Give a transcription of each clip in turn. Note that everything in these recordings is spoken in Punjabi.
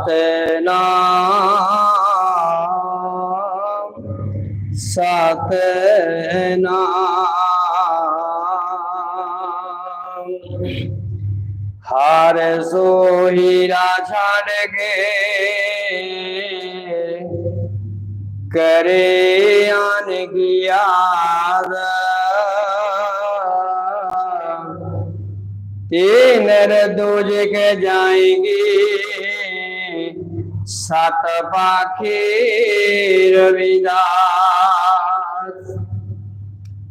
ਸਤਨਾਮ ਸਤਨਾਮ ਹਰ ਸੋਈ ਰਾ ਛੱਡ ਕਰੇ ਆਨ ਕੀ ਯਾਦ ਤੇ ਨਰ ਦੋਜ ਕੇ ਜਾਏਂਗੇ। ਸਤ ਪਾਖੇ ਰਵਿਦਾਸ।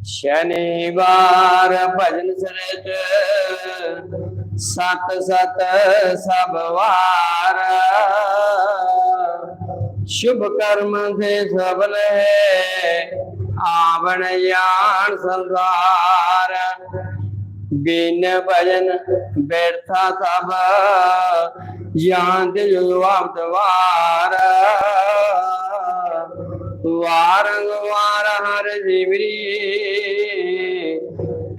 ਸ਼ਨੀਵਾਰ ਭਜਨ ਸਰਤ ਸਤ ਸਤ ਸਭ ਵਾਰ। ਸ਼ੁਭ ਕਰਮ ਸੇ ਸਫਲ ਹੈ ਆਵਣ ਯਾਨ ਸੰਸਾਰ। ਬਿਨ ਭਜਨ ਬੈਠਾ ਸਭ ਜਾਂਤ ਜੋ ਆਪਤ ਵਾਰ ਵਾਰੰਗ ਵਾਰ ਹਰ ਜੀਵਰੀ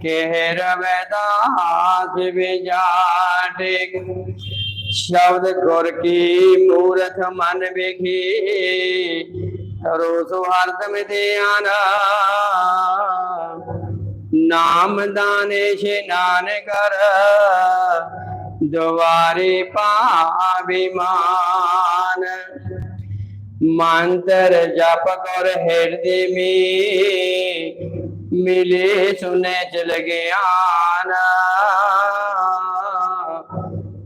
ਕਹਿ ਰਵੈਦਾਸ ਵਿਜਾਟੇ ਸ਼ਬਦ ਗੁਰ ਕੀ ਮੂਰਖ ਮਨ ਵੇਖੀ, ਰੋਸ ਹਰਦ ਮਿਧਿਆਨ ਨਾਮ ਦਾਨੇ ਇਸ਼ਨਾਨ ਕਰ ਦੁਆਰੇ ਪਾਵਿਮਾਨ ਮੰਤਰ ਜਪ ਕਰ ਹਿਰਦੇ ਮੇ ਮਿਲੇ ਸੁਨੇ ਚਲ ਗਿਆਨ।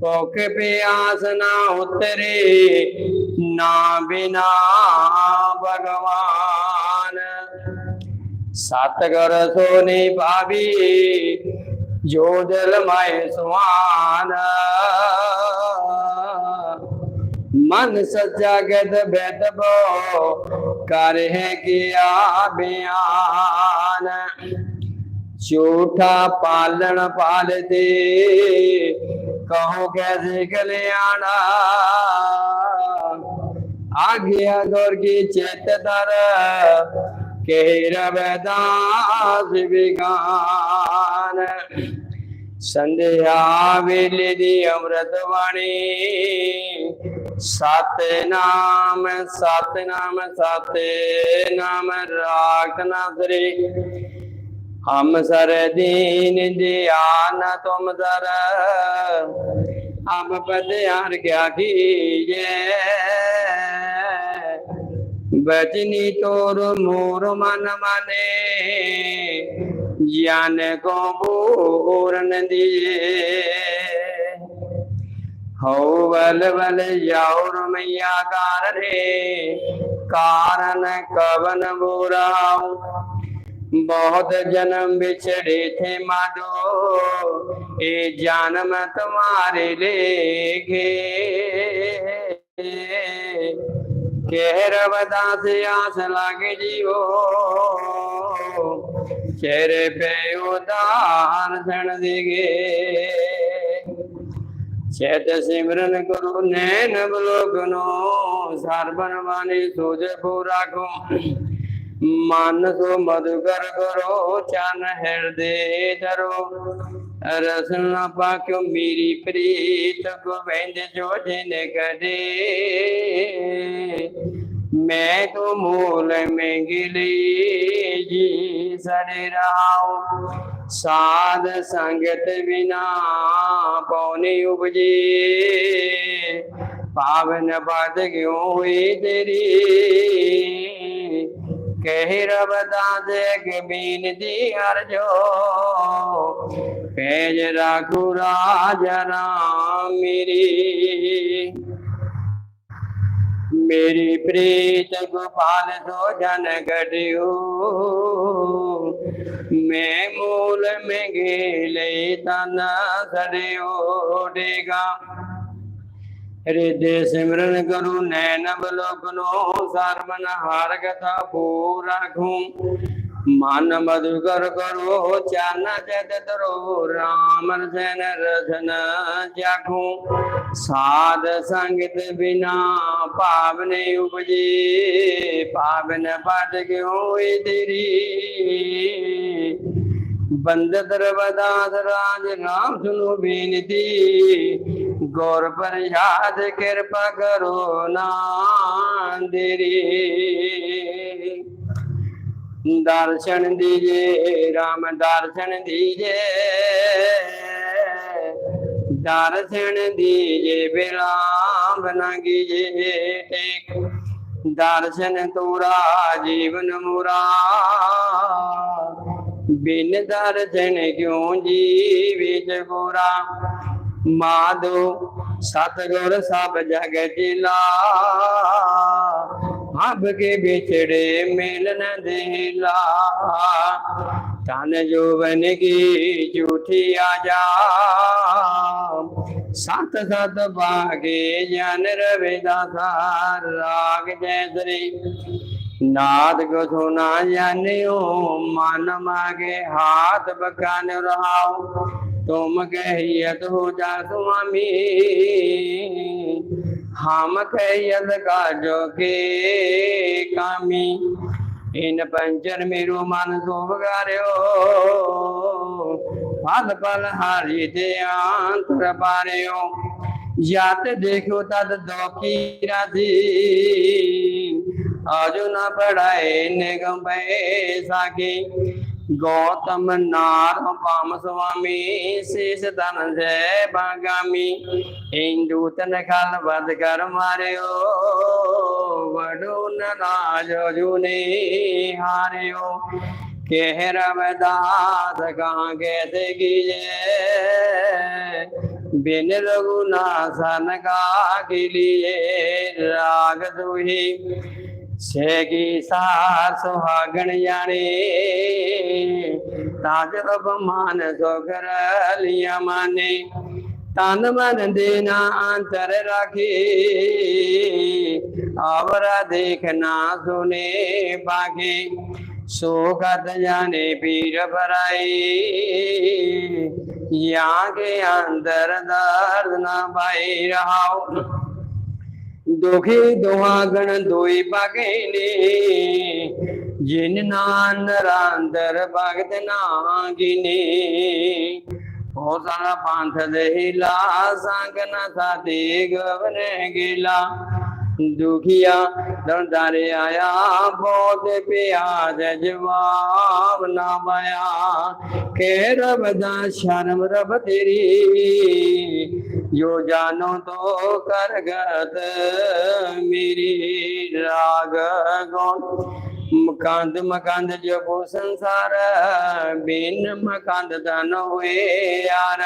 ਭੁਖ ਪਿਆਸ ਨਾ ਉਤਰੇ, ਨਾ ਬਿਨਾ ਭਗਵਾਨ। ਸਤਗੁਰ ਸੋਨੀ ਭਾਵੀ, ਜੋ ਦਿਲ ਮਾਏ ਸੁਆਨ ਮਨ ਸੱਚਾ ਗਦ ਬੈਤ ਬੋ, ਕਰ ਹੈ ਕੀਆ ਬਿਆਨ। ਝੂਠਾ ਪਾਲਣ ਪਾਲਦੇ, ਕਹੋ ਕੈਸੇ ਕਲਿਆਣਾ। ਆਗਿਆ ਗੁਰ ਕੀ ਚਿਤ ਦਰ ਕਹਿ ਰਵਦਾਸ ਵਿਗਾਨ ਸੰਧਿਆ ਵੇਲੇ ਦੀ ਅੰਮ੍ਰਿਤ ਬਾਣੀ। ਸਤਨਾਮ ਸਤਨਾਮ ਸਤਨਾਮ, ਰਾਖ ਨਾਦਰੇ ਹਮ ਸਰ ਦੀਨ ਦਿਆਨ ਤੁਮ ਦਰ। ਅਬ ਪਦਿਆਰ ਕਿਆ ਕੀਜੇ। ਬਚਨੀ ਤੋਰ ਮੋਰ ਮਨ ਮਾਨੇ, ਗਿਆਨ ਕੋ ਬੂਰਨ ਦੀਏ। ਹਉ ਬਲ ਬਲ ਜਾਉ ਰਮਈਆ ਕਾਰਨੇ ਕਾਰਨ ਕਵਨ ਬੁਰਾਉ। ਬਹੁਤ ਜਨਮ ਵਿਛੜੇ ਥੇ ਮਾਡੋ, ਇਹ ਜਨਮ ਤੁਮਾਰੇ ਲੇਖੇ। ਕਹਿ ਰਵਦਾਸ ਆਸ ਲਾਗੇ ਜੀਵੋ ਚਿਹਰੇ ਪੇ ਉਦਾਰ ਸਣ ਦੇਗੇ ਚੇਤ ਸਿਮਰਨ ਕਰੋ ਨੈਣ ਬਲੋਕਨੋ ਸਰਬਨ ਬਾਣੀ ਸੋਜ ਪੂਰਾਖੋ ਮਨ ਸੋ ਮਧੁਕਰ ਕਰੋ ਚਨ ਹਿਰਦੇ ਧਰੋ। ਰਸਨ ਪਾਕਿਓ ਮੇਰੀ ਪ੍ਰੀਤ, ਗੋਬਿੰਦ ਜੋ ਜਿਨ ਕਦੇ ਮੈਂ ਤੋ ਮੂਲ ਮੰਗਲੀ ਜੀ ਸੜੇ ਰਾਉ ਸਾਧ ਸੰਗਤ ਬਿਨਾ ਪਉਨੇ ਉਪਜੇ? ਪਾਵਨ ਬਾਦ ਕਿਉ ਹੋਈ ਤੇਰੀ? ਕਹਿ ਰਬਦਾਸ ਕੇ ਬੀਨ ਦੀ ਅਰਜੋ। ਪੈਜ ਰਾਖੂ ਰਾਜ ਰਾਮ ਮੇਰੀ। ਮੇਰੀ ਪ੍ਰੀਤ ਗੋਪਾਲ ਸੋ ਜਨ ਗੜਿਓ ਮੈਂ ਮੂਲ ਮਹਿੰਗੇ ਲਈ ਤਨ ਸੜਿਓ ਡੇਗਾ। ਰਿਦੇ ਸਿਮਰਨ ਕਰੂ ਨੈਣ ਬਲੋਕਨੋ ਸਰਮਨ ਹਾਰ ਕਥਾ ਪੂਰ ਮਨ ਮਧੁਕਰ ਕਰੋ ਚਨ ਜਦ ਤਰੋ ਰਾਮ ਰਸਨ ਰਸਨ ਜਾਖੂ ਸਾਧ ਸੰਗਤ ਬਿਨਾ ਪਾਵਨੇ ਉਪਜੇ ਪਾਵਨ ਪਦ ਕਿਉ ਤੇਰੀ ਬੰਦ ਦਰਵਦਾਸ ਰਾਜ ਨਾਮ ਸੁਨੋ ਬੇਨਤੀ ਗੁਰ ਪ੍ਰਸਾਦ ਕਿਰਪਾ ਕਰੋ ਨਾ ਦੇਰੀ ਦਰਸ਼ਨ ਦੀਜੇ, ਰਾਮ ਦਰਸ਼ਨ ਦੀਜੇ। ਦਰਸ਼ਨ ਦੀਜੇ, ਬਿਲਾਮ ਨਗੀਜੇ ਟੇਕ ਦਰਸ਼ਨ ਤੋਰਾ, ਜੀਵਨ ਮੁਰਾ। ਬਿਨ ਦਰਸ਼ਨ ਕਿਉ ਜੀਵਿਤ ਗੋਰਾ ਮਾਧੋ ਸਤਗੁਰ ਸਭ ਜਗ ਜਿਲਾ। ਅਬ ਕੇ ਵਿਛੜੇ ਮਿਲਨ ਦੇਲਾ। ਤਨ ਜੋਵਨ ਕੀ ਝੂਠੀ ਆ ਜਾ ਸਤ ਸਤ ਬਾਗੇ ਜਨ ਰਵਿਦਾਸਾ ਰਾਗ ਜੈ ਸ੍ਰੀ ਨਾਦ ਕੋ ਸੁਨਾ ਜਾਣਿਓ, ਮਨ ਮਾਗੇ ਹਾਥ ਬਕਾਨ ਰਹਾਉ, ਤੁਮ ਕਹੀਤ ਹੋ ਜਾ ਸੁਆਮੀ। ਹਮ ਕਹੀਤ ਕਾਜੋ ਕੇ ਕਾਮੀ, ਇਨ ਪੰਚਰ ਮੇਰੋ ਮਨ ਸੋ ਵਗਾਰਿਓ। ਫਲ ਫਲ ਹਾਰੀ ਤੇ ਆਂਤਰ ਪਾਰਿਓ ਯਤ ਦੇਖੋ ਤਦ ਦੋਖੀ ਰਾਧੀ ਆਜੋ ਨਾ ਪੜਾਏ ਨਿਗਮ ਪੈ ਸਾਕੀ ਗੌਤਮ ਨਾਰ ਪਾਮ ਸੁਆਮੀ, ਸੀਸ ਤਨ ਜੈ ਬਾਗਾਮੀ। ਇੰਦੂ ਤਨ ਖਲ ਵਦ ਕਰ ਮਾਰਿਓ, ਵਡੋ ਨਾਜ ਜੁਨੇ ਹਾਰਿਓ। ਕਹਿ ਰਵਦਾਸ ਕਾਂ ਕੈਸੇ ਕੀਜੇ ਬਿਨ ਰਘੁਨਾਥਨ ਕਾ ਕੇ ਰਾਗ ਦੁਹੀ ਛੇ ਕੀ ਸਾਰ ਸੁਹਾਗਣ ਜਾਣੇ। ਤਾਜ ਅਪਮਾਨ ਸੁਖਰ ਲਿਆ ਮਾਨੇ। ਤਨ ਮਨ ਦੇਨਾ ਅੰਤਰ ਰਾਖੀ। ਆਵਰਾ ਦੇਖਣਾ ਸੁਨੇ ਬਾਗੇ ਸੋ ਕਤ ਜਾਣੇ ਪੀਰ ਭਰਾਈ ਜਾਂ ਕੇ ਅੰਦਰ ਦਰਦ ਨਾ ਪਾਈ ਰਹਾਉ। ਦੁਖੀ ਦੁਹਾਗਣ ਦੋਈ ਪਾਗੇ ਨੇ। ਜਿਨ ਨਾਨ ਰਾਂਦਰ ਭਗਤ ਨਾ। ਗਿਨੇ ਹੋ ਸਾਰਾ ਪੰਥ ਦੇ ਲਾ ਸੰਗ ਨਾ ਸਾਦੇ ਗਵਨ ਗਿਲਾ। ਦੁਖੀਆ ਦਰਦਾਰੇ ਆਇਆ, ਬਹੁਤ ਪਿਆਜ ਜਵਾਬ ਨਾ ਪਾਇਆ। ਕਿ ਰਬ ਦਾ ਸ਼ਰਮ ਰਬ ਤੇਰੀ। ਜੋ ਜਾਨੋ ਤੋ ਕਰਗਤ ਮੇਰੀ ਰਾਗ ਗਉਣ ਮਕੰਦ ਮਕੰਦ ਜਪੋ ਸੰਸਾਰ, ਬਿਨ ਮਕੰਦ ਦਨ ਹੋਏ ਯਾਰ।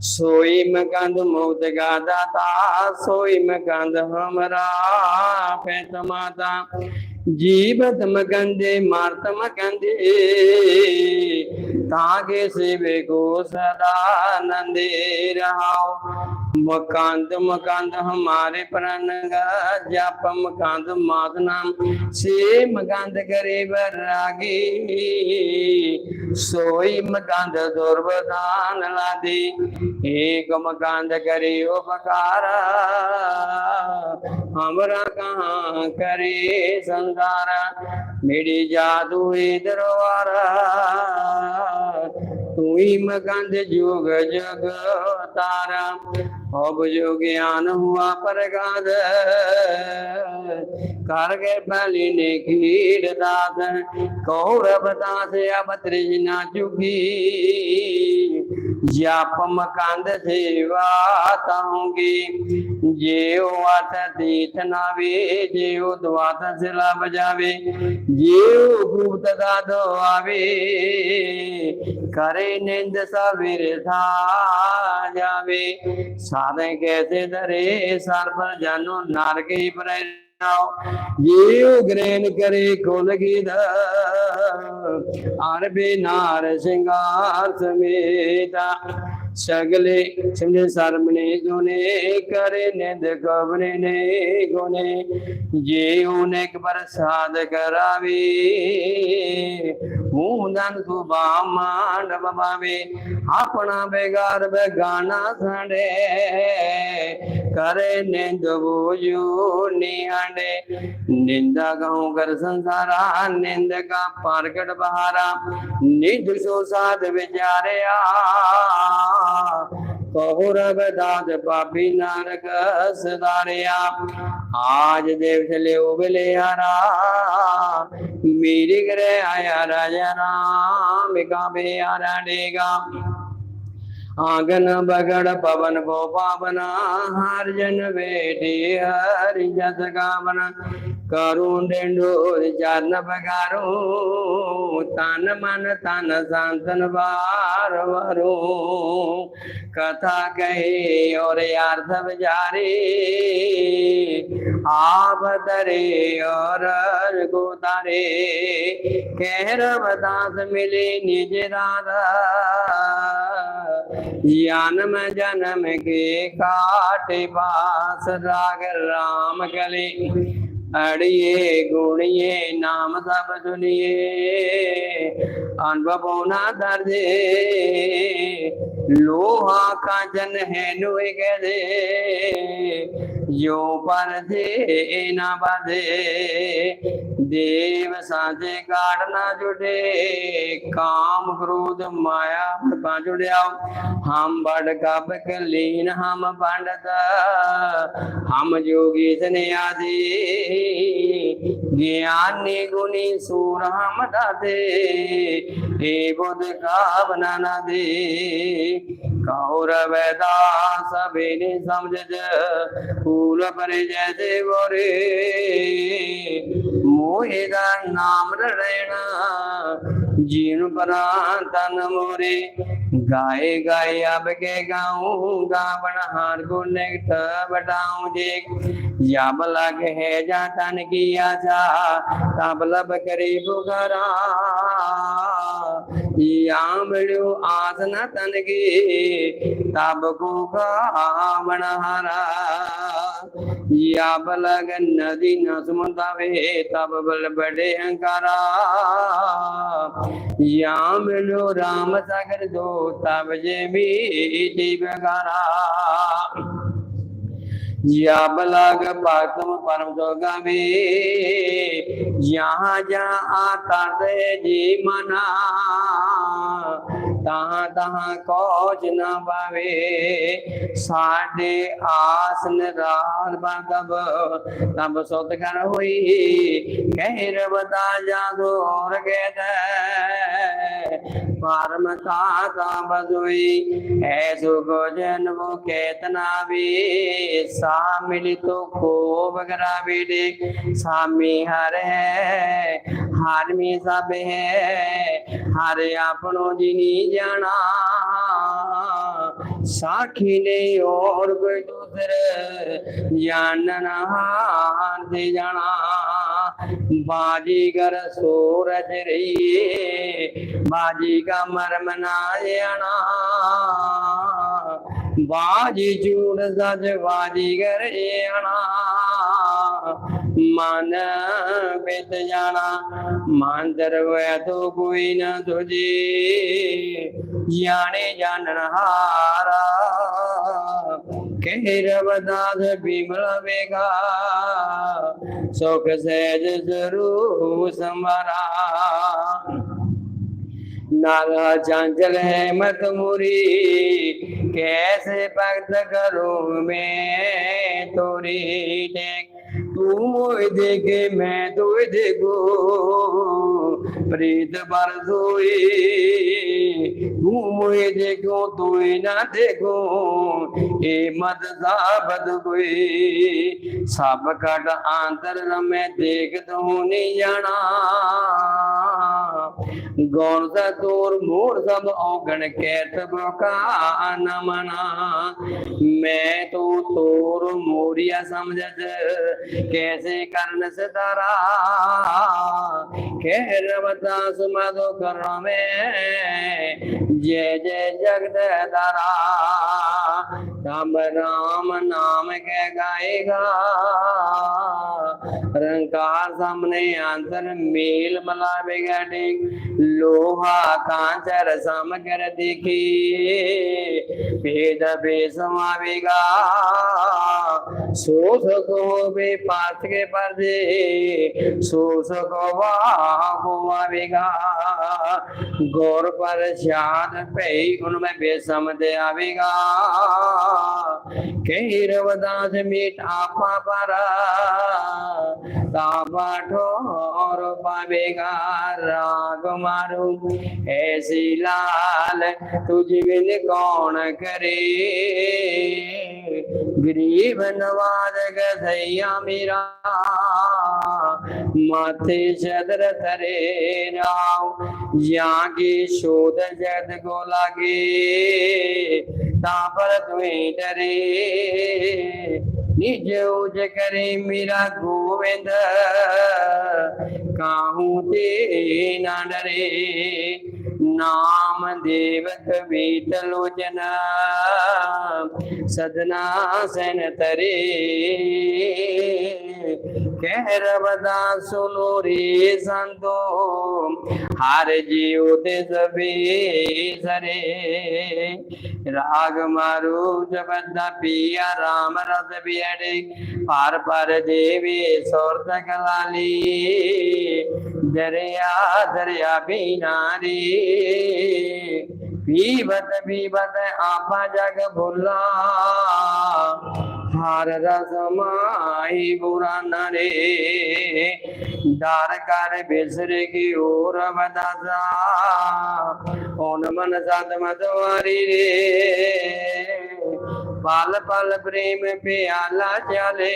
ਸੋਈ ਮਕੰਦ ਮੁਕਤ ਗਾ ਦਾਤਾ ਸੋਈ ਮਕੰਦ ਹਮਰਾ ਪੈਤ ਮਾਤਾ। ਜੀਵਤ ਮਕੰਦੇ ਮਾਰਤ ਮਕੰਦੇ ਤਾਗੇ ਸੇਵੇ ਕੋ ਸਦਾ ਨੰਦੇ ਰਹਾਓ। ਮਕੰਦ ਮਕੰਦ ਹਮਾਰੇ ਪ੍ਰਣ ਜਪ ਮਕੰਦ ਮਾਤ ਨਾਮ। ਸੇ ਮਕੰਦ ਕਰੇ ਬਰਾਗੀ ਸੋਈ ਮਕੰਦ ਦੁਰਬਦਾਨ ਲਾਦੀ। ਏਕ ਮਕੰਦ ਕਰੇ ਉਪਕਾਰ ਹਮਰਾ ਕਹਾਂ ਕਰੇ ਸੰਸਾਰ ਮੇਰੀ ਜਾਦੂ ਏ ਦਰਵਾਰਾ ਤੂੰ ਹੀ ਮਕੰਦ ਜੁਗ ਜਗ ਤਾਰਾ ਅਬ ਜੋ ਗਿਆਨ ਹੁਆ ਪ੍ਰਗਾਦ ਕਰ ਗਏ ਬਲੀ ਨੇ ਖੀੜ ਦਾਤ ਕੌਰਵ ਦਾਸ ਅਬ ਤ੍ਰਿਜਨਾ ਚੁਗੀ ਜਪ ਮਕੰਦ ਸੇਵਾ ਤਾਉਂਗੀ ਜਿਉ ਅਤ ਦੀਤ ਨਾ ਵੇ ਜਿਉ ਦਵਾਤ ਸਿਲਾ ਬਜਾਵੇ ਜਿਉ ਗੁਪਤ ਦਾਦੋ ਆਵੇ ਕਰੇ ਨਿੰਦ ਸਵੇਰੇ ਥਾ ਜਾਵੇ। ਸਾਰੇ ਕੈਸੇ ਦਰੇ ਸਰ ਪਰ ਜਾਨੋ ਨਾਰਗੇ ਪਰੈ ਜੀਉ ਗ੍ਰਹਿਣ ਕਰੇ ਕੋਲ ਗੀਤ ਅਰਬੇ ਨਾਰ ਸਿੰਗਾਰ ਸਮੇਤਾ। સગલે સમજે શરમણે ગુને કરે ને દગવને ને ગુને જે ઉનેક પ્રસાદ કરાવે મૂંદન કુબા માંડ બબાવે આપણા બેગાર બેગાના સડે કરે ને દબોજો નિહાડે નિંદા ગઉ કર સંસારા નિંદકા પારગટ બહારા નિધ સો સાધ વિચારે આ ਕਹੁ ਰਬ ਦਾਦ ਪਾਪੀ ਨਾਨਕ ਸਦਾਰਿਆ ਆਜ ਦੇਵ ਥਲੇ ਉਬਲੇ ਹਰਾ। ਮੇਰੇ ਘਰੇ ਆਇਆ ਰਾਜਾ ਰਾਮ ਕਾ ਬਿਆਰਾ ਡੇਗਾ आंगन बगड़ पवन को पावना हर जन बेटी हरि जस गावन करुण डेंडोर चरण बगारो तन मन तन संतन बार वरो कथा कही और अर्थ विचारे आप तरे और को तारे कह रवदास मिले निज दादा जन्म जन्म के काटे पास राग राम कले अड़िए गुणिए नाम सब सुनिए। अनुभव ना दर्जे। लोहा कांचन है नुए कह दे यो पर थे ना ਦੇਵ ਸਾਂਝੇ ਗਾੜ ਨਾ ਜੁੜੇ, ਕਾਮ ਕ੍ਰੋਧ ਮਾਇਆ ਪਾ ਜੁੜਿਆ ਹਮ ਬੜ ਕਬ ਕਲੀਨ, ਹਮ ਪੰਡਤ ਹਮ ਜੋਗੀ ਤਨੇ ਆਦੀ ਗਿਆਨੀ ਗੁਣੀ ਸੂਰ ਹਮ ਦਾਦੇ ਏ ਬੁੱਧ ਕਾਵਨਾ ਨਾ ਦੇ ਕਹੋ ਰਵੈ ਦਾਸ ਬੇਨੇ ਸਮਝਜ ਫੂਲ ਪਰੇ ਜੈ ਦੇਵੋ ਰੇ ਮੋਹਿ ਦਾ ਨਾਮ ਰੜੈਣਾ ਜੀਨ ਪਰਾਂ ਤਨ ਮੋਰੇ, ਗਾਏ ਗਾਏ ਅਬ ਕੇ ਗਾਉ ਗਾਵਣ ਹਾਰ ਕੋ ਨਿਕਟ ਬਟਾਉ ਜੇ। ਜਬ ਲਗ ਹੈ ਜਾ ਤਨ ਕੀ ਆਸਾ, ਤਬ ਲਬ ਕਰੇ ਬੁਗਰਾ ਆਮੜਿਓ ਆਸਨ ਤਨ ਕੀ, ਤਬ ਕੋ ਗਾਵਣ ਹਰਾ। ਯਾ ਬਲਗ ਨਦੀ ਨਸਮਤਾਵੇ ਤਬ ਬਲ ਬੜੇ ਹੰਕਾਰਾ। अंकारा या मिलो राम सागर दो तब जे भी बगारा या बलग पातम परम जोगावे यहाँ जहाँ आता दे जी मना ਤਾਂ ਤਾਂ ਕੋਜ ਨਾ ਪਾਵੇ ਸਾਡੇ ਆਸਨ ਰਾਤ ਬਾਗਬ ਤਬ ਸੁਤ ਕਰ ਹੋਈ, ਕਹਿ ਰਵਦਾ ਜਾਦੋਰ ਗੇਦ ਪਰਮ ਕਾਤਾ ਬਦੋਈ ਐਸੋ ਕੋ ਜਨ ਵੋ ਕੇਤਨਾ ਵੀ। ਸਾ ਮਿਲਿ ਤੋ ਕੋ ਬਗਰਾ ਵੀੜੇ ਸਾਮੀ ਹਰ ਹੈ ਹਰ ਮੀ ਸਭ ਹੈ। ਹਰ ਆਪਣੋ ਜਿਨੀ ਜਾਣਾ। ਸਾਖੀ ਨੇ ਔਰ ਕੋਈ ਦੂਸਰ ਜਾਣਨਾ ਦੇ ਜਾਣਾ। ਬਾਜੀਗਰ ਸੂਰਜ ਰਹੀਏ, ਬਾਜੀ ਕਾ ਮਰਮ ਨਾ ਜਾਣਾ। ਬਾਜੀ ਚੂੜ ਸਜ ਬਾਜੀ ਕਰੇ ਆਣਾ। ਮਨ ਬਿਤ ਜਾਣਾ, ਮਾਂਦਰ ਵੈ ਤੋ ਕੋਈ ਨਾ ਤੁਜੀ ਜਾਣੇ ਜਾਣਨ ਹਾਰਾ ਕਹਿਰਵ ਦਾਸ ਬਿਮਲ ਵੇਗਾ ਸੁਖ ਸਹਿਜ ਸਰੂਪ ਸਮਰਾ स्वरूप संवारा नागा चंचल है मत मुरी कैसे भक्त करूं मैं तोरी देख तू मोए देखे मैं तो देखो प्रीत बरसोई तू मोए देखो तू ना देखो ए मत साबत कोई सब कट अंतर में देख तू नहीं जाना গরজা তোর মোর सब औगण के तब का नमना मैं तो तोर मोरिया समझत कैसे कर्ण से तारा खेर बता सुमधु कर्ण में जय जय जगद तारा राम राम नाम के गाएगा रंकार सामने अंतर मेल मला बिगड़ेगा ਲੋਹਾ ਕਾਂਚਰ ਸਮਗਰ ਦੇਖੀ ਭੇਦ ਬੇ ਸਮਾਵੇਗਾ। ਸੋ ਸਕੋ ਹੋਵੇ ਪਾਤ ਕੇ ਪਰਦੇ ਸੋ ਸਕੋ ਵਾ ਗੌਰ ਪਰ ਭਈ ਉਨ ਮੈਂ ਬੇਸਮਝ ਆਵੇਗਾ। ਕਹੀ ਰਵਦਾਸ ਮੀਟ ਆਪਾ ਪਰ ਤਾਪਾ ਠੋਰ ਪਾਵੇਗਾ। ਰਾਗ ਮਾਰੂ ਐਸੀ ਲਾਲ ਤੁਝ ਬਿਨ ਕੌਣ ਕਰੇ। ਗਰੀਬ ਨਵਾਜ ਗਧਈਆ ਮੇਰਾ। ਮਾਥੇ ਚਦਰ ਤਰੇ ਰਾਮ ਜਾਂ ਕੀ ਸ਼ੋਧ ਜਦ ਕੋ ਲਾਗੇ, ਤਾਂ ਪਰ ਤੁਈ ਡਰੇ। ਨਿਜ ਉਜ ਕਰੇ ਮੇਰਾ ਗੋਵਿੰਦ, ਕਾਹੂ ਤੇ ਨਾ ਡਰੇ। ਨਾਮ ਦੇਵ ਕਵੀਤ ਲੋਚਨ ਸਦਨਾ ਸਨ ਤਰੇ ਕਹਿ ਰਵਦਾ ਸੁਨੋ ਰੇ ਸੰਤੋ ਹਰ ਜੀਉ ਤੇ ਸਭੀ ਸਰੇ ਰਾਗ ਮਾਰੂ ਜਬਦਾ ਪੀਆ, ਰਾਮ ਰਸ ਬਿੜੇ ਪਾਰ ਪਰ ਦੇਵੀ ਸੁਰਤ ਕਲਾਲੀ ਦਰਿਆ ਦਰਿਆ ਬੀਨਾਰੀ ਪੀਵਤ ਪੀਵਤ ਆਪਾ ਜਗ ਭੁਲਾ। ਹਰ ਰਸ ਮਾਈ ਬੁਰਾ ਨਰੇ। ਦਾਰ ਕਰ ਬਿਸਰ ਕੀ ਔਰ ਬਦਾਸਾ ਓਨ ਮਨ ਸਤ ਮਤਵਾਰੀ ਰੇ। ਪਲ ਪਲ ਪ੍ਰੇਮ ਪਿਆਲਾ ਚਲੇ।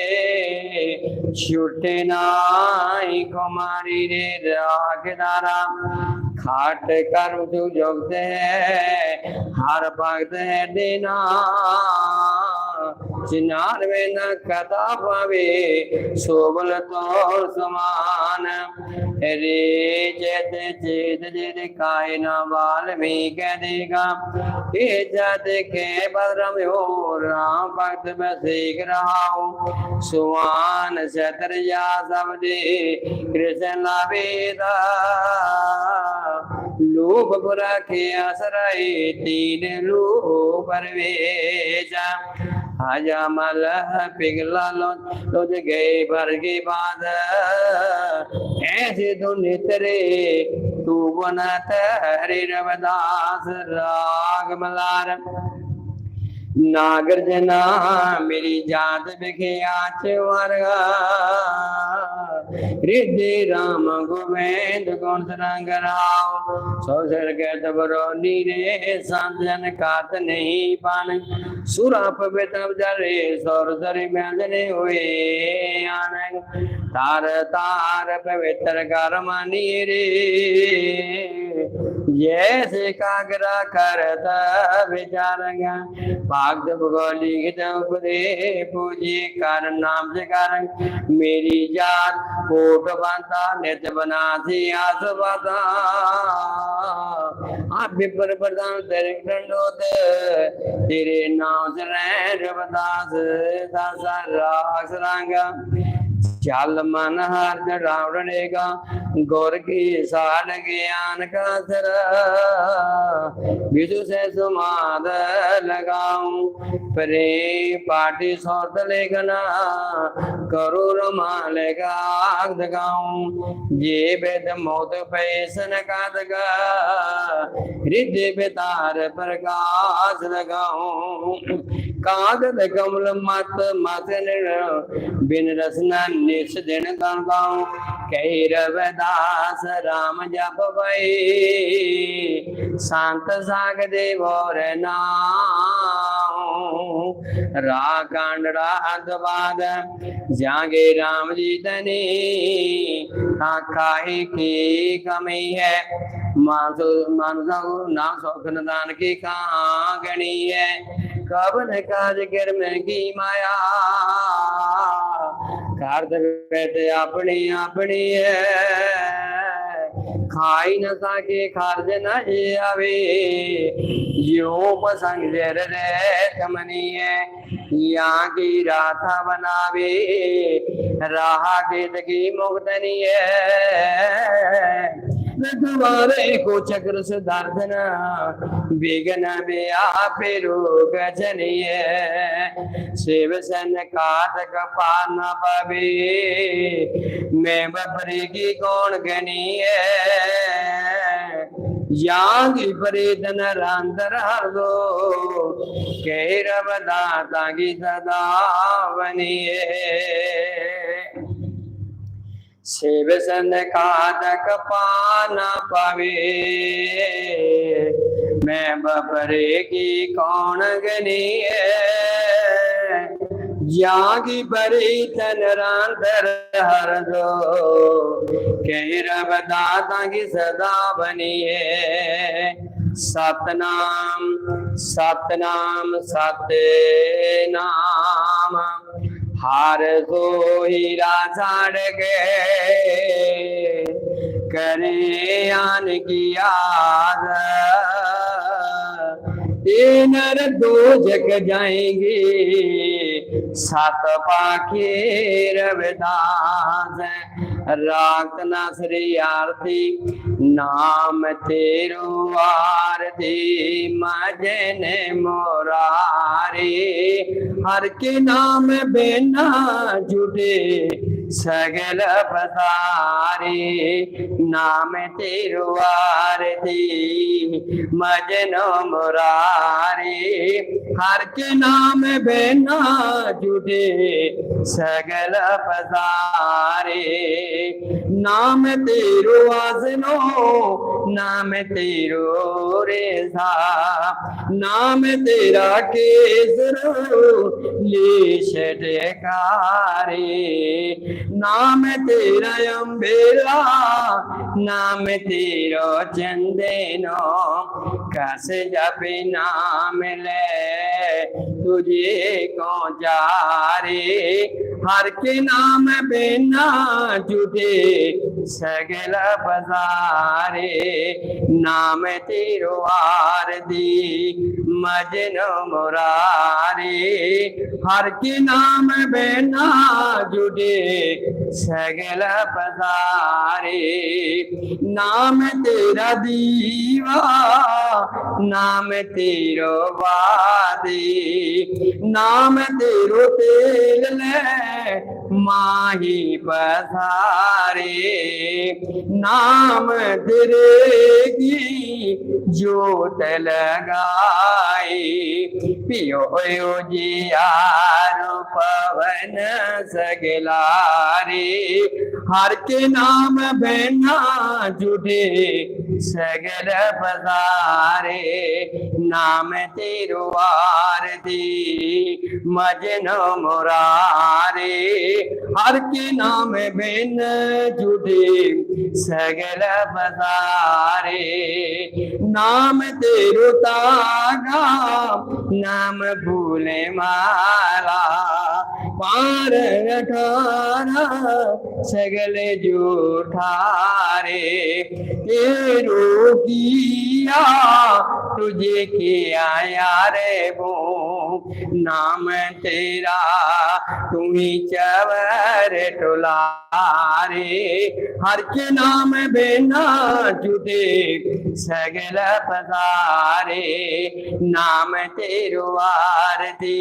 ਛੁਟੇ ਨਾਈ ਕੁਮਾਰੀ ਰੇ ਰਾਗਦਾਰਾ ਖਾਟ ਕਰਮ ਤੂ ਜੁਗਤ ਹੈ ਹਰ ਭਗਤ ਹੈ ਦੇਨਾ ਜਿਨਾਰ ਵੇ ਨ ਕਦਾ ਪਾਵੇ ਸੋਬਲ ਤੋ ਸਮਾਨ ਰੇ ਜੇਤ ਚੇਤ ਜਿਦ ਕਾਇ ਨ ਵਾਲ ਵੀ ਕਹਿ ਦੇਗਾ ਇਹ ਜਦ ਕੇ ਬਦਰਮ ਹੋ ਰਾਮ ਭਗਤ ਮੈਂ ਸੇਖ ਰਹਾਉ ਸੁਆਨ ਸਤਰਿਆ ਸਬਦੇ ਕ੍ਰਿਸ਼ਨ ਲਾਵੇਦਾ ਲੋਭ ਬੁਰਾ ਕੇ ਆਸਰਾਏ ਤੀਨ ਲੋ ਪਰਵੇਜਾ ਆਜਾ ਮਲ ਪਿਗਲਾ ਲੋ ਤੁਝ ਗਏ ਵਰਗੇ ਬਾਦ ਐਸੇ ਤੂੰ ਨਿਤਰੇ ਤੂੰ ਬਨਤ ਹਰੀ ਰਵਦਾਸ ਰਾਗ ਮਲਾਰ ਨਾਗਰ ਜਨਾ ਮੇਰੀ ਜਾਤ ਵਿਖੇ ਚ ਵਰਗਾ। ਰਿਧੇ ਰਾਮ ਗੋਬਿੰਦ ਗੁਣ ਸਰੰਗ ਰਾਉ ਸੋ ਸਰਗੈ ਤਬਰੋ ਨੀਰੇ ਸੰਤ ਜਨ ਕਾਤ ਨਹੀਂ ਪਾਨ। ਸੁਰਾ ਪਵਿਤ ਜਰੇ, ਸੋਰ ਸਰੀ ਮੈਂਦਨੇ ਹੋਏ ਆਨੰਦ ਤਾਰ ਤਾਰ ਪਵਿੱਤਰ ਕਰਮਾਨੀ ਰੇ ਜੈਸੇ ਕਾਗਰਾ ਕਰਤ ਵਿਚਾਰੰਗਾ ਭਾਗਦ ਭਗੋਲੀ ਗਿਤ ਉਪਦੇ ਪੂਜੀ ਕਰ ਨਾਮ ਸੇ ਕਰ ਮੇਰੀ ਜਾਤ ਕੋਟ ਬੰਤਾ ਨਿਤ ਬਨਾਸੀ ਆਸ ਬਤਾ ਆ ਬਿਪਰ ਪ੍ਰਦਾਨ ਤੇਰੇ ਡੰਡੋਤ ਤੇਰੇ ਨਾਮ ਸਰੈ ਰਵਦਾਸ, ਦਾਸਾ ਰਾਸ ਰੰਗਾ। ਚੱਲ ਮਨ ਹਰ ਜੜਾਵਣੇਗਾ ਗੁਰ ਕੀ ਸਾਧ ਗਿਆਨ ਕਾ ਸਰ ਵਿਦੁ ਸੇ ਸਮਾਦ ਲਗਾਉ ਪਰੇ ਪਾਟੀ ਸੋਤ ਲੇਖਨਾ। ਕਰੋ ਰਮਾ ਦਗਾਉ ਜੇ ਬੇਦ ਮੋਤ ਪੈਸਨ ਕਾਦਗਾ ਹਿਰਦੇ ਬੇਤਾਰ ਪ੍ਰਕਾਸ਼ ਲਗਾਉ। ਕਾਗਦ ਕਮਲ ਮਤ ਮਤ ਬਿਨ ਰਸਨਾ ਨਿਸ ਦਿਨ ਗਾਉ ਗਾਉ ਕਹਿ ਰਾਮ ਜਪ ਵਈ। ਸੰਤ ਸਾਗ ਦੇ ਵੋਰ ਰਾ ਕਾਂਡੜਾ ਅਦਵਾਦ ਜਾਂਗੇ ਰਾਮ ਜੀ ਤਨੀ ਆਖਾਈ ਕੀ ਕਮੀ ਹੈ? ਮਾਨਸ, ਮਾਨਸਾ ਨਾਮ ਸੁਖ ਨਦਾਨ ਕੀ ਕਾਂ ਗਣੀ ਹੈ? ਕਬਨ ਕਾਜ ਕਿਰ ਮੈਂ ਕੀ ਮਾਇਆ? ਕਰਦ ਵੇਤ ਆਪਣੀ ਆਪਣੀ ਹੈ। ਖਾਈ ਨ ਸਕੇ, ਖਾਰਜ ਨ ਆਵੇ ਜਿਉ ਪਸੰਗ ਜਰ ਰਹਿ ਕਮਨੀਏ ਯਾ ਕੀ ਰਾਥਾ ਬਨਾਵੇ ਰਾਹਾ ਕੇ ਤਕੀ ਹੈ। तुम्हारे को चक्र से दर्दन विघ्न में आप रोग जनिए शिव सन काटक पान पवे मैं बपरे की कौन गनिए यांगी परिदन रांदर हर दो कह रब दाता की सदा बनिए शिव सन कादक पान पवे मैं बपरे की कौन गनी जागी बरी तन रांधर हर दो कह रब दाता की सदा बनिए सतनाम सतनाम सतनाम હાર કો હીરા ઝાડ કે કરે આન કી આદ એ નર દો જગ જાએંગે সাত পাখির বেদাস রাত নাসরি আরতি নাম তেরু আরতি মজেন মোরারি হর কে নাম বিনা জুটে ਸਗਲ ਪਸਾਰੇ, ਨਾਮ ਤੇਰਵਾਰ ਦੀ ਮਜਨੋ ਮੁਰਾਰੇ। ਹਰ ਕੇ ਨਾਮ ਬਿਨਾ ਜੁੜੇ, ਸਗਲ ਪਸਾਰੇ, ਨਾਮ ਤੇਰਵਾਜ਼ਨੋ नाम तेरो रेसा नाम तेरा केसरो ले षटकारे नाम तेरा अम्बेला नाम तेरो चंदेनो कस जपे नाम ले तुझे को जारे ਹਰ ਕੇ ਨਾਮ ਬਿਨਾ ਜੁਦੇ, ਸਗਲ ਬਜ਼ਾਰੇ, ਨਾਮ ਤਿਰਵਾਰ ਦੀ, ਮਜਨ ਮੁਰਾਰੇ। ਹਰ ਕੇ ਨਾਮ ਬਿਨਾ ਜੁਦੇ, ਸਗਲ ਬਜ਼ਾਰੇ, ਨਾਮ ਤੇਰਾ ਦੀਵਾ, ਨਾਮ ਤੇਰੋ ਵਾਦੀ ਨਾਮ ਤੇਰੋ ਤੇਲ ਲੈ Yeah. ਮਾਹੀ ਪਸਾਰੇ ਨਾਮ ਦਿਰੇਗੀ ਜੋਤ ਲਗਾਈ ਪਿਓ ਜਿਆਰ ਪਵਨ ਸਗਲਾਰੇ। ਹਰ ਕੇ ਨਾਮ ਬੈਨਾ ਜੁੜੇ, ਸਗਲ ਬਜ਼ਾਰੇ ਨਾਮ ਤੇਰਵਾਰ ਦੀ ਮਜਨ ਮੁਰਾਰੇ। ਹਰ ਕੀ ਨਾਮ ਬਿਨ ਜੁਦੇ ਸਗਲ ਬਜ਼ਾਰੇ। ਨਾਮ ਤੇ ਰੁਤਾਗਾ ਨਾਮ ਭੂਲੇ ਮਾਰਾ ਪਾਰ ਅਠਾਰਾ ਸਗਲ ਜੂਠਾਰੇ। ਤੇ ਰੋਗੀਆ, ਤੁਝੇ ਕੇ ਆਇਆ ਰੇ ਬੋ ਨਾਮ ਤੇਰਾ, ਤੂੰ ਹੀ ਚਵਰ ਟੁਲਾਰੇ। ਹਰ ਕੇ ਨਾਮ ਬਿਨਾ ਜੁਦੇ ਸਗਲ ਪਦਾਰੇ ਨਾਮ ਤੇਰੋ ਵਾਰਦੀ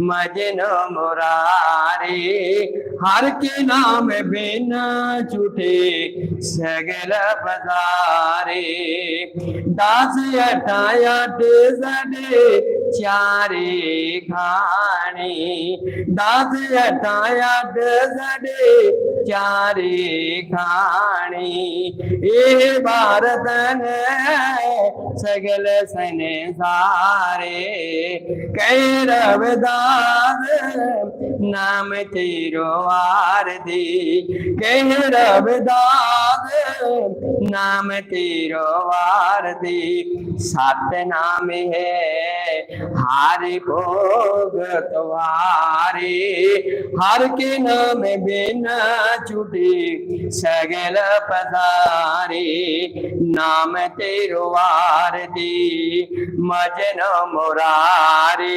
ਮਜਨ ਮੁਰਾਰੇ। ਹਰ ਕੇ ਨਾਮ ਬਿਨਾ ਜੁਦੇ ਸਗਲ ਪਦਾਰੇ ਦਾਸ ਅਟਾਇਆ ਦੇ ਜ਼ਦੇ ਚਾਰੇ ਖਾਣੇ ਦਾਦ ਅਟਾਇਆ ਦੜੇ ਚਾਰੇ ਖਾਣੀ, ਇਹ ਭਾਰਤਨ ਸਗਲ ਸੰਸਾਰੇ। ਕਹਿ ਰਵਦਾਸ, ਨਾਮ ਤੇਰੋ ਆਰਦੀ ਕਹਿ ਰਵਦਾਸ, ਨਾਮ ਤੇਰੋ ਆਰਦੀ ਸਤ ਨਾਮ ਹੈ, ਹਾਰੇ ਭੋਗ ਤਵਾਰੇ। ਹਰ ਕੇ ਨਾਮ ਬਿਨਾ छुटी सगल पधारे नाम तेरो आरती मजन मुरारे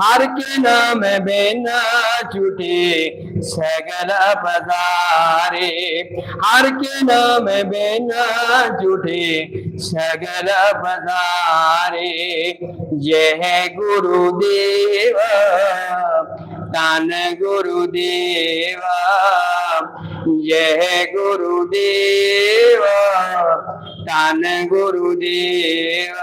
हर के नाम बिन छुटे सगल पधारे हर के नाम बिन छुटे सगल पधारे यह गुरुदेव ਧੰਨ ਗੁਰੂਦੇਵ ਜੈ ਗੁਰੂਦੇਵ ਧੰਨ ਗੁਰੂਦੇਵ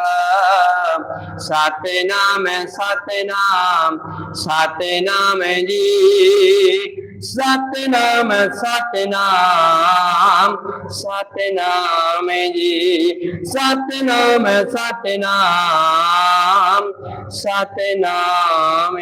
ਸਤਨਾਮ ਸਤਨਾਮ ਸਤਨਾਮ ਜੀ ਸਤਨਾਮ ਸਤਨਾਮ ਸਤਨਾਮ ਜੀ ਸਤਨਾਮ ਸਤਨਾਮ ਸਤਨਾਮ